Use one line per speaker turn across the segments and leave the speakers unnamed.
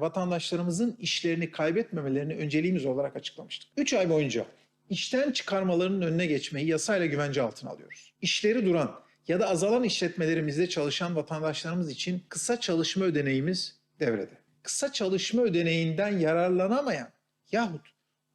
vatandaşlarımızın işlerini kaybetmemelerini önceliğimiz olarak açıklamıştık. 3 ay boyunca işten çıkarmalarının önüne geçmeyi yasayla güvence altına alıyoruz. İşleri duran ya da azalan işletmelerimizde çalışan vatandaşlarımız için kısa çalışma ödeneğimiz devrede. Kısa çalışma ödeneğinden yararlanamayan yahut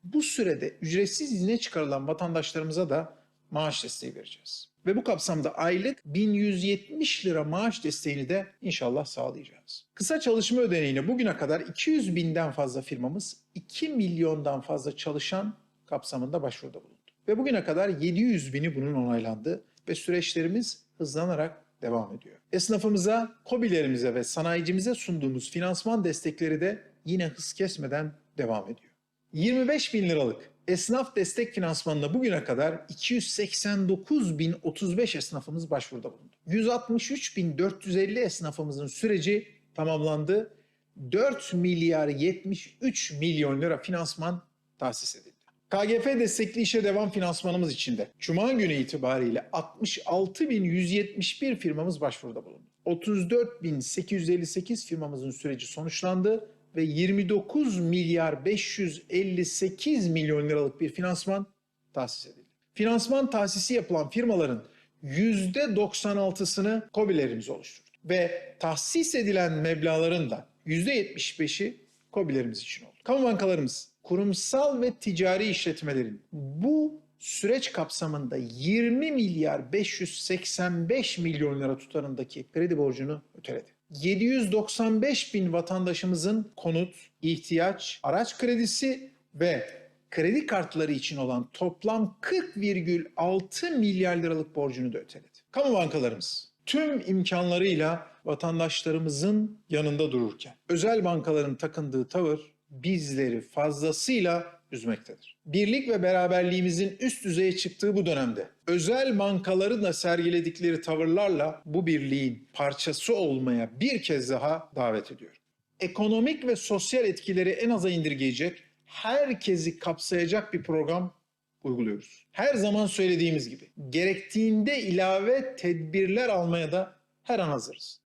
bu sürede ücretsiz izne çıkarılan vatandaşlarımıza da maaş desteği vereceğiz. Ve bu kapsamda aylık 1170 lira maaş desteğini de inşallah sağlayacağız. Kısa çalışma ödeneğine bugüne kadar 200 binden fazla firmamız 2 milyondan fazla çalışan kapsamında başvuruda bulundu. Ve bugüne kadar 700 bini bunun onaylandı ve süreçlerimiz hızlanarak devam ediyor. Esnafımıza, kobilerimize ve sanayicimize sunduğumuz finansman destekleri de yine hız kesmeden devam ediyor. 25 bin liralık esnaf destek finansmanına bugüne kadar 289.035 esnafımız başvuruda bulundu. 163.450 esnafımızın süreci tamamlandı. 4 milyar 73 milyon lira finansman tahsis edildi. KGF destekli işe devam finansmanımız içinde Cuma günü itibariyle 66.171 firmamız başvuruda bulundu. 34.858 firmamızın süreci sonuçlandı ve 29 milyar 558 milyon liralık bir finansman tahsis edildi. Finansman tahsisi yapılan firmaların %96'sını KOBİ'lerimiz oluşturdu. Ve tahsis edilen meblağların da %75'i KOBİ'lerimiz için oldu. Kamu bankalarımız, kurumsal ve ticari işletmelerin bu süreç kapsamında 20 milyar 585 milyon lira tutarındaki kredi borcunu öteledi. 795 bin vatandaşımızın konut, ihtiyaç, araç kredisi ve kredi kartları için olan toplam 40,6 milyar liralık borcunu da öteledi. Kamu bankalarımız tüm imkanlarıyla vatandaşlarımızın yanında dururken özel bankaların takındığı tavır bizleri fazlasıyla üzmektedir. Birlik ve beraberliğimizin üst düzeye çıktığı bu dönemde özel bankaların da sergiledikleri tavırlarla bu birliğin parçası olmaya bir kez daha davet ediyorum. Ekonomik ve sosyal etkileri en aza indirgeyecek, herkesi kapsayacak bir program uyguluyoruz. Her zaman söylediğimiz gibi gerektiğinde ilave tedbirler almaya da her an hazırız.